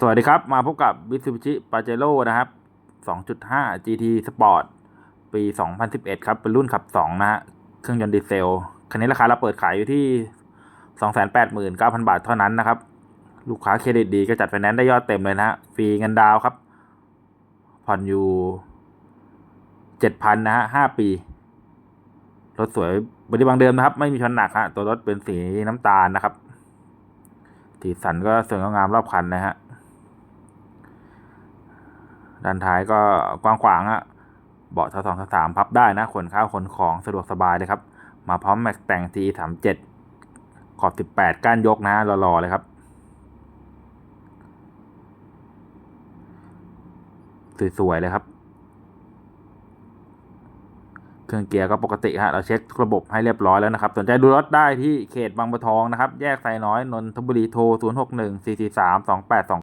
สวัสดีครับ มาพบกับ Mitsubishi Pajero นะครับ 2.5 GT Sport ปี 2011 ครับ เป็นรุ่นขับ 2 นะฮะ เครื่องยนต์ดีเซล คันนี้ราคาเราเปิดขายอยู่ที่ 289,000 บาทเท่านั้นนะครับ ลูกค้าเครดิตดีก็จัดไฟแนนซ์ได้ยอดเต็มเลยนะฮะ ฟรีเงินดาวครับ ผ่อนอยู่ 7,000 นะฮะ 5 ปี รถสวยบริบางเดิมนะครับ ไม่มีชนหนักฮะ ตัวรถเป็นสีน้ำตาลนะครับสีสันก็สวยงามรอบคันนะฮะ ด้านท้ายก็กว้างขวางอะเบาะทั้งสองทั้งสามพับได้นะขนข้าวขนของสะดวกสบายเลยครับ มาพร้อมแม็กแต่ง T สามเจ็ดขอบสิบแปดก้านยกนะรอๆเลยครับ สวยๆเลยครับ เครื่องเกียร์ก็ปกติฮะเราเช็คระบบให้เรียบร้อยแล้วนะครับ สนใจดูรถได้ที่เขตบางบัวทองนะครับ แยกไซน้อยนนทบุรีโทร 0 6 1 4 4 3 2 8 2